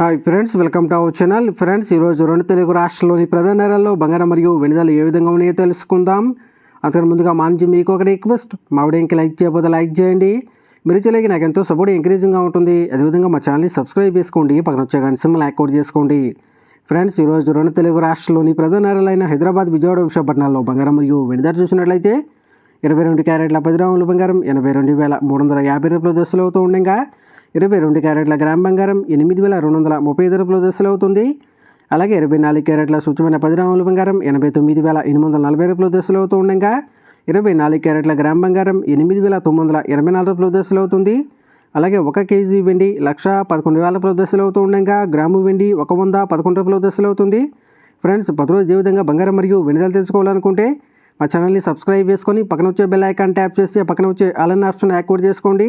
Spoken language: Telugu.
Hi friends welcome to our channel friends ఈరోజు రెండు తెలుగు రాష్ట్రాల్లోని ప్రధాన నగరాల్లో బంగారం మరియు వెనుదలు ఏ విధంగా ఉన్నాయో తెలుసుకుందాం. అంతకు ముందుగా మా నుంచి మీకు ఒక రిక్వెస్ట్ మా వీడియోకి లైక్ చేయబోతే లైక్ చేయండి. మీరు చేయలేక నాకు ఎంతో సపోర్ట్ ఎంకరేజింగ్గా ఉంటుంది. అదేవిధంగా మా ఛానల్ని సబ్స్క్రైబ్ చేసుకోండి. పక్కన వచ్చే గంట సింబల్ అవుట్ చేసుకోండి. ఫ్రెండ్స్ ఈరోజు రెండు తెలుగు రాష్ట్రాల్లోని ప్రధాన నగరాలైన హైదరాబాద్ విజయవాడ విశాఖపట్నాల్లో బంగారం మరియు వెనుదల చూసినట్లయితే ఇరవై రెండు క్యారెట్ల పది గ్రాముల బంగారం ఎనభై రెండు వేల మూడు వందల యాభై రూపాయల దశలు అవుతూ ఉండగా ఇరవై రెండు క్యారెట్ల గ్రామ్ బంగారం ఎనిమిది వేల రెండు వందల ముప్పై ఐదు రూపాయల దశలు అవుతుంది అలాగే ఇరవై నాలుగు క్యారెట్ల స్వచ్ఛమైన పది గ్రాముల బంగారం ఎనభై తొమ్మిది వేల ఎనిమిది వందల నలభై రూపాయల దశలు అవుతూ ఉండగా ఇరవై నాలుగు క్యారెట్ల గ్రామ్ బంగారం ఎనిమిది వేల తొమ్మిది వందల ఇరవై నాలుగు రూపాయల దశలు అవుతుంది అలాగే ఒక కేజీ వెండి లక్ష పదకొండు వేల రూపాయల దశలు అవుతూ ఉండగా గ్రాము వెండి ఒక వంద పదకొండు రూపాయల దశలు అవుతుంది ఫ్రెండ్స్ ప్రతిరోజు ఏ విధంగా బంగారం మరియు వెనుదలు తెలుసుకోవాలనుకుంటే మా ఛానల్ని సబ్స్క్రైబ్ చేసుకొని పక్కన వచ్చే బెల్ ఐకాన్ ట్యాప్ చేసి పక్కన వచ్చే అలన్ ఆప్షన్ యాక్టివేట్ చేసుకోండి.